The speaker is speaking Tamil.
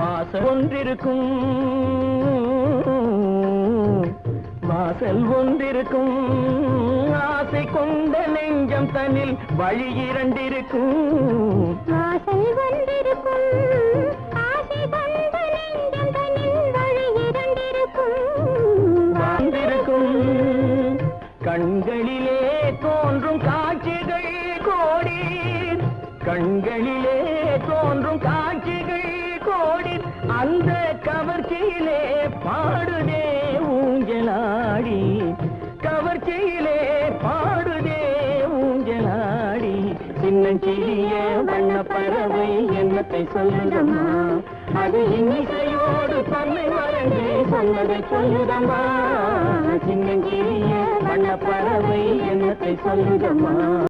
வாசல் ஒன்றிருக்கும். வாசல் ஒன்றிருக்கும். ஆசை கொண்ட நெஞ்சம் தன்னில் வழி இரண்டிருக்கும். வாசல் வந்திருக்கும் கண்களிலே தோன்றும் காட்சிகள் கோடி. கண்களிலே தோன்றும் காட்சிகள் கோடி அந்த கவர்ச்சியிலே பாடுதே ஊஞ்சலாடி. கவர்ச்சியிலே பாடுதே ஊஞ்சலாடி. சின்னஞ்சிறிய வண்ண பறவை என்னத்தை சொல்லுதம்மா? அது இன்னிசையோடு தன்னை மறந்து சொன்னதை சொல்லுதம்மா? சின்னஞ்சிறிய வண்ண பறவை என்னத்தை சொல்லுதம்மா?